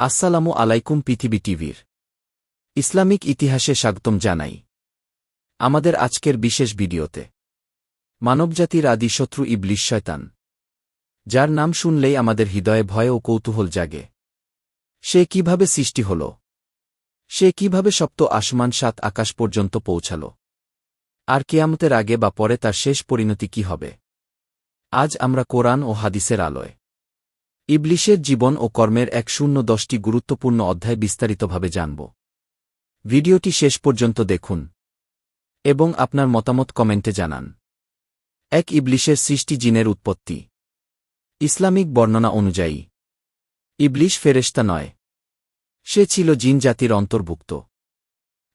আসসালামু আলাইকুম পৃথিবী টিভির। ইসলামিক ইতিহাসে স্বাগতম জানাই। আমাদের আজকের বিশেষ ভিডিওতে। মানবজাতির আদি শত্রু ইবলিশ শয়তান। যার নাম শুনলেই আমাদের হৃদয়ে ভয় ও কৌতূহল জাগে। সে কীভাবে সৃষ্টি হল? সে কীভাবে সপ্ত আসমান সাত আকাশ পর্যন্ত পৌঁছাল? আর কেয়ামতের আগে বা পরে তার শেষ পরিণতি কি হবে? আজ আমরা কোরআন ও হাদিসের আলোয়। ইবলিশের জীবন ও কর্মের এক শূন্য দশটি গুরুত্বপূর্ণ অধ্যায় বিস্তারিতভাবে জানব। ভিডিওটি শেষ পর্যন্ত দেখুন এবং আপনার মতামত কমেন্টে জানান। এক ইবলিশের সৃষ্টি জিনের উৎপত্তি। ইসলামিক বর্ণনা অনুযায়ী, ইবলিশ ফেরেশতা নয়। সে ছিল জিন জাতির অন্তর্ভুক্ত।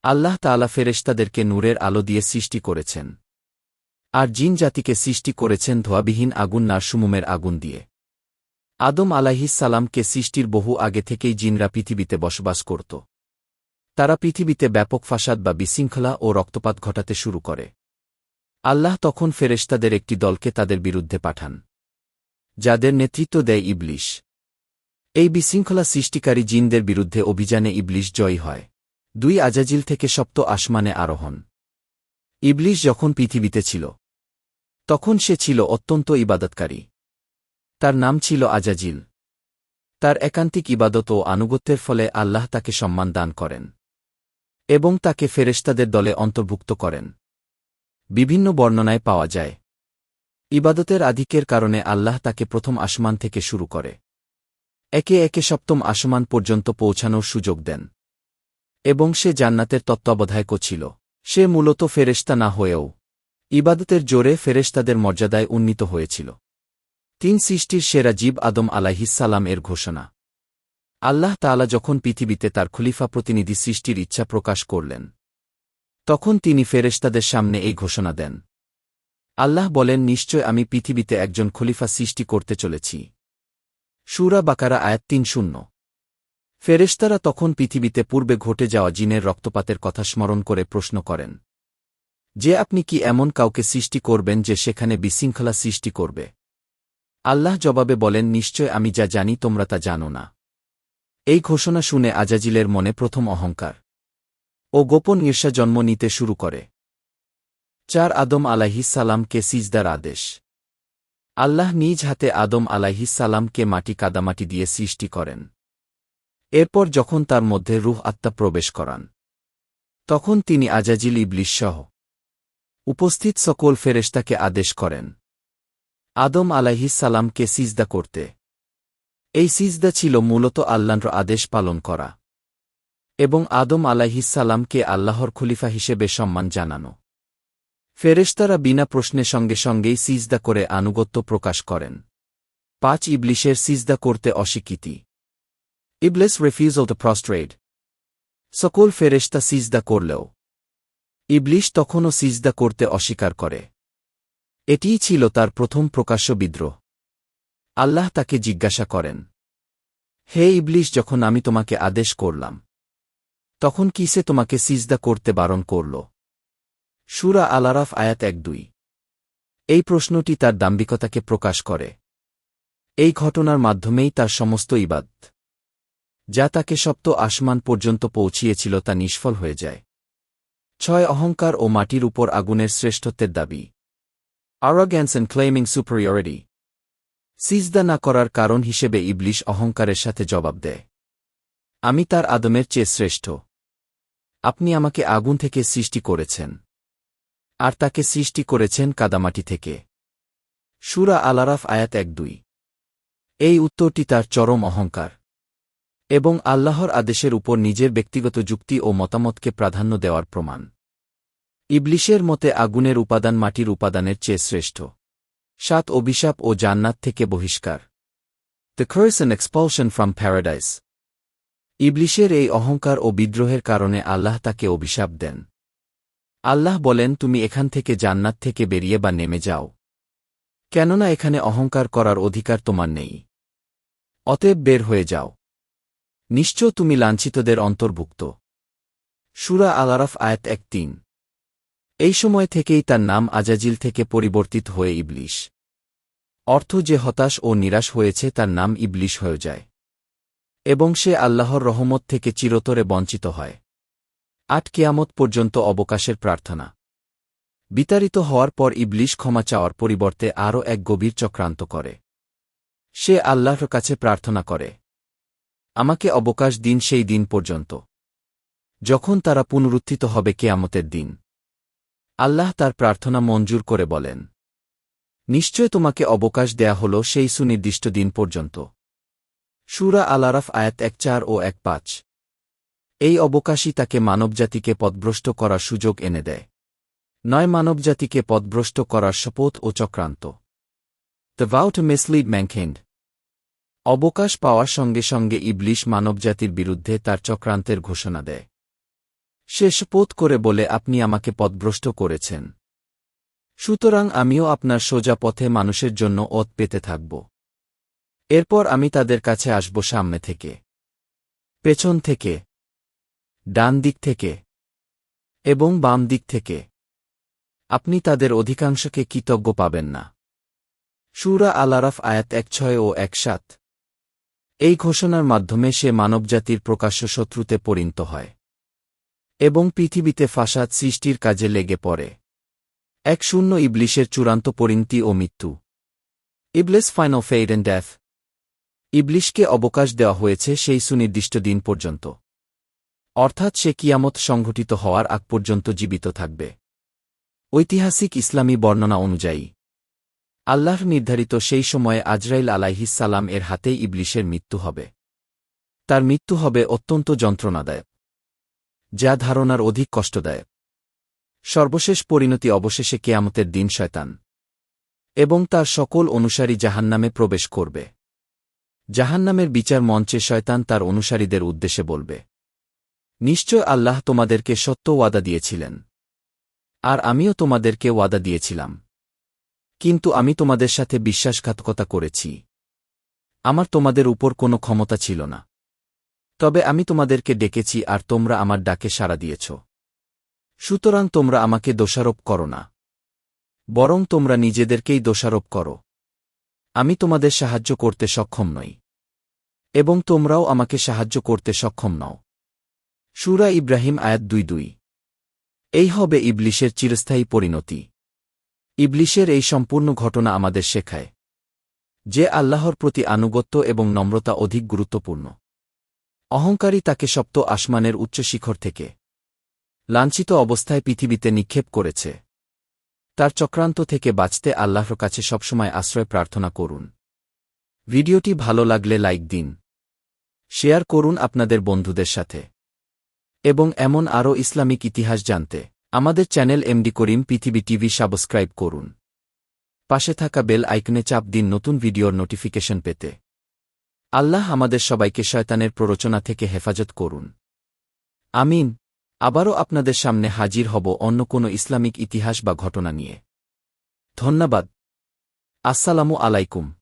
আল্লাহ তাআলা ফেরেশতাদেরকে নূরের আলো দিয়ে সৃষ্টি করেছেন। আর জিন জাতিকে সৃষ্টি করেছেন ধোয়াবিহীন আগুন নারসুমুমের আগুন দিয়ে। আদম সালামকে সৃষ্টির বহু আগে থেকেই জিনরা পৃথিবীতে বসবাস করত। তারা পৃথিবীতে ব্যাপক ফাসাদ বা বিশৃঙ্খলা ও রক্তপাত ঘটাতে শুরু করে। আল্লাহ তখন ফেরেশতাদের একটি দলকে তাদের বিরুদ্ধে পাঠান, যাদের নেতৃত্ব দেয় ইবলিশ। এই বিশৃঙ্খলা সৃষ্টিকারী জিনদের বিরুদ্ধে অভিযানে ইবলিশ জয়ী হয়। দুই আজাজিল থেকে সপ্ত আসমানে আরোহণ। ইবলিশ যখন পৃথিবীতে ছিল, তখন সে ছিল অত্যন্ত ইবাদতকারী। তার নাম ছিল আজাজিল। তার একান্তিক ইবাদত ও আনুগত্যের ফলে আল্লাহ তাকে সম্মান দান করেন এবং তাকে ফেরেশতাদের দলে অন্তর্ভুক্ত করেন। বিভিন্ন বর্ণনায় পাওয়া যায়। ইবাদতের আধিক্যের কারণে আল্লাহ তাকে প্রথম আসমান থেকে শুরু করে। একে একে সপ্তম আসমান পর্যন্ত পৌঁছানোর সুযোগ দেন। এবং সে জান্নাতের তত্ত্বাবধায়ক ছিল। সে মূলত ফেরেশতা না হয়েও ইবাদতের জোরে ফেরেশতাদের মর্যাদায় উন্নীত হয়েছিল। তিন সৃষ্টির সেরা জীব আদম আলাহিসাল্লাম এর ঘোষণা। আল্লাহ তাআলা যখন পৃথিবীতে তার খলিফা প্রতিনিধি সৃষ্টির ইচ্ছা প্রকাশ করলেন, তখন তিনি ফেরেশতাদের সামনে এই ঘোষণা দেন। আল্লাহ বলেন, নিশ্চয় আমি পৃথিবীতে একজন খলিফা সৃষ্টি করতে চলেছি। সুরা বাকারা আয়াত তিন শূন্য। ফেরেশতারা তখন পৃথিবীতে পূর্বে ঘটে যাওয়া জিনের রক্তপাতের কথা স্মরণ করে প্রশ্ন করেন, যে আপনি কি এমন কাউকে সৃষ্টি করবেন যে সেখানে বিশৃঙ্খলা সৃষ্টি করবে? আল্লাহ জবাবে বলেন, নিশ্চয় আমি যা জানি তোমরা তা জানো না। এই ঘোষণা শুনে আজাজিলের মনে প্রথম অহংকার ও গোপন ঈর্ষা জন্ম নিতে শুরু করে। চার আদম আলাহিসাল্লামকে সিজদার আদেশ। আল্লাহ নিজ হাতে আদম আলাহিসাল্লামকে মাটি কাদামাটি দিয়ে সৃষ্টি করেন। এরপর যখন তার মধ্যে রুহ আত্মা প্রবেশ করান, তখন তিনি আজাজিল ইবলিশসহ উপস্থিত সকল ফেরেশতাকে আদেশ করেন আদম সালামকে সিজদা করতে। এই সিজদা ছিল মূলত আল্লাহর আদেশ পালন করা। এবং আদম সালামকে আল্লাহর খলিফা হিসেবে সম্মান জানানো। ফেরেশতারা বিনা প্রশ্নে সঙ্গে সঙ্গেই সিজদা করে আনুগত্য প্রকাশ করেন। পাঁচ ইবলিশের সিজদা করতে অস্বীকৃতি। ইবলিস রেফিউজল দ্য প্রস্ট্রেড সকল ফেরেশতা সিজদা করলেও। ইবলিশ তখনও সিজদা করতে অস্বীকার করে। এটিই ছিল তার প্রথম প্রকাশ্য বিদ্রোহ। আল্লাহ তাকে জিজ্ঞাসা করেন, হে ইবলিশ যখন আমি তোমাকে আদেশ করলাম, তখন কি সে তোমাকে সিজদা করতে বারণ করল? সুরা আলারাফ আয়াত এক দুই। এই প্রশ্নটি তার দাম্বিকতাকে প্রকাশ করে। এই ঘটনার মাধ্যমেই তার সমস্ত ইবাদ যা তাকে সপ্ত আসমান পর্যন্ত পৌঁছিয়েছিল তা নিষ্ফল হয়ে যায়। ছয় অহংকার ও মাটির উপর আগুনের শ্রেষ্ঠত্বের দাবি। Arrogance and claiming superiority. সিজদা না করার কারণ হিসেবে ইবলিশ অহংকারের সাথে জবাব দেয়। আমি তার আদমের চেয়ে শ্রেষ্ঠ। আপনি আমাকে আগুন থেকে সৃষ্টি করেছেন। আর তাকে সৃষ্টি করেছেন কাদামাটি থেকে। সুরা আলারাফ আয়াত এক দুই। এই উত্তরটি তার চরম অহংকার। এবং আল্লাহর আদেশের উপর নিজের ব্যক্তিগত যুক্তি ও মতামতকে প্রাধান্য দেওয়ার প্রমাণ। ইবলিশের মতে আগুনের উপাদান মাটির উপাদানের চেয়ে শ্রেষ্ঠ। সাত, অভিশাপ ও জান্নাত থেকে বহিষ্কার। The curse an expulsion from paradise ইবলিশের এই অহংকার ও বিদ্রোহের কারণে আল্লাহ তাকে অভিশাপ দেন। আল্লাহ বলেন, তুমি এখান থেকে জান্নাত থেকে বেরিয়ে বা নেমে যাও। কেননা এখানে অহংকার করার অধিকার তোমার নেই। অতএব বের হয়ে যাও। নিশ্চয় তুমি লাঞ্ছিতদের অন্তর্ভুক্ত। সুরা আলারাফ আয়াত এক তিন। এই সময় থেকেই তার নাম আজাজিল থেকে পরিবর্তিত হয়ে ইবলিশ। অর্থ যে হতাশ ও নিরাশ হয়েছে তার নাম ইবলিশ হয়ে যায়। এবং সে আল্লাহর রহমত থেকে চিরতরে বঞ্চিত হয়। আট কেয়ামত পর্যন্ত অবকাশের প্রার্থনা। বিতাড়িত হওয়ার পর ইবলিশ ক্ষমা চাওয়ার পরিবর্তে আরও এক গভীর চক্রান্ত করে। সে আল্লাহর কাছে প্রার্থনা করে, আমাকে অবকাশ দিন সেই দিন পর্যন্ত। যখন তারা পুনরুত্থিত হবে কেয়ামতের দিন। আল্লাহ তার প্রার্থনা মঞ্জুর করে বলেন। নিশ্চয় তোমাকে অবকাশ দেয়া হল সেই সুনির্দিষ্ট দিন পর্যন্ত। সুরা আলারাফ আয়াত এক চার ও এক পাঁচ। এই অবকাশই তাকে মানবজাতিকে পদভ্রষ্ট করার সুযোগ এনে দেয়। নয়, মানবজাতিকে পদভ্রষ্ট করার শপথ ও চক্রান্ত। দ্য ভাউট মিসলিড ম্যানখেন্ড অবকাশ পাওয়ার সঙ্গে সঙ্গে ইবলিশ মানবজাতির বিরুদ্ধে তার চক্রান্তের ঘোষণা দেয়। সে শপথ করে বলে, আপনি আমাকে পদভ্রষ্ট করেছেন। সুতরাং আমিও আপনার সোজা পথে মানুষের জন্য ওত পেতে থাকব। এরপর আমি তাদের কাছে আসব সামনে থেকে, পেছন থেকে, ডান দিক থেকে এবং বাম দিক থেকে। আপনি তাদের অধিকাংশকে কৃতজ্ঞ পাবেন না। সুরা আলারাফ আয়াত এক ছয় ও এক সাত। এই ঘোষণার মাধ্যমে সে মানবজাতির প্রকাশ্য শত্রুতে পরিণত হয়। এবং পৃথিবীতে ফাসাদ সৃষ্টির কাজে লেগে পড়ে। এক শূন্য ইবলিশের চূড়ান্ত পরিণতি ও মৃত্যু। ইবলিস ফাইনো ফেইড অ্যান্ড ড্যাফ ইবলিশকে অবকাশ দেওয়া হয়েছে সেই সুনির্দিষ্ট দিন পর্যন্ত। অর্থাৎ সে কিয়ামত সংঘটিত হওয়ার আগ পর্যন্ত জীবিত থাকবে। ঐতিহাসিক ইসলামী বর্ণনা অনুযায়ী আল্লাহর নির্ধারিত সেই সময়ে আজরাইল আলাইহিসাল্লাম এর হাতেই ইবলিশের মৃত্যু হবে। তার মৃত্যু হবে অত্যন্ত যন্ত্রণাদায়ক। যা ধারণার অধিক কষ্টদায়ক। সর্বশেষ পরিণতি অবশেষে কেয়ামতের দিন শয়তান এবং তার সকল অনুসারী জাহান্নামে প্রবেশ করবে। জাহান্নামের বিচার মঞ্চে শয়তান তার অনুসারীদের উদ্দেশ্যে বলবে, নিশ্চয় আল্লাহ তোমাদেরকে সত্য ওয়াদা দিয়েছিলেন, আর আমিও তোমাদেরকে ওয়াদা দিয়েছিলাম। কিন্তু আমি তোমাদের সাথে বিশ্বাসঘাতকতা করেছি। আমার তোমাদের উপর কোনো ক্ষমতা ছিল না। তবে আমি তোমাদেরকে ডেকেছি আর তোমরা আমার ডাকে সাড়া দিয়েছ। সুতরাং তোমরা আমাকে দোষারোপ করো না। বরং তোমরা নিজেদেরকেই দোষারোপ করো। আমি তোমাদের সাহায্য করতে সক্ষম নই। এবং তোমরাও আমাকে সাহায্য করতে সক্ষম নও। সুরা ইব্রাহিম আয়াত দুই দুই। এই হবে ইবলিশের চিরস্থায়ী পরিণতি। ইবলিশের এই সম্পূর্ণ ঘটনা আমাদের শেখায়। যে আল্লাহর প্রতি আনুগত্য এবং নম্রতা অধিক গুরুত্বপূর্ণ। অহংকারী তাকে সপ্ত আসমানের উচ্চ শিখর থেকে লাঞ্ছিত অবস্থায় পৃথিবীতে নিক্ষেপ করেছে। তার চক্রান্ত থেকে বাঁচতে আল্লাহর কাছে সবসময় আশ্রয় প্রার্থনা করুন। ভিডিওটি ভালো লাগলে লাইক দিন। শেয়ার করুন আপনাদের বন্ধুদের সাথে। এবং এমন আরও ইসলামিক ইতিহাস জানতে আমাদের চ্যানেল এমডি করিম পৃথিবী টিভি সাবস্ক্রাইব করুন। পাশে থাকা বেল আইকনে চাপ দিন নতুন ভিডিওর নোটিফিকেশন পেতে। আল্লাহ আমাদের সবাইকে শয়তানের প্ররোচনা থেকে হেফাজত করুন। আমিন। আবারও আপনাদের সামনে হাজির হব অন্য কোনো ইসলামিক ইতিহাস বা ঘটনা নিয়ে। ধন্যবাদ। আসসালামু আলাইকুম।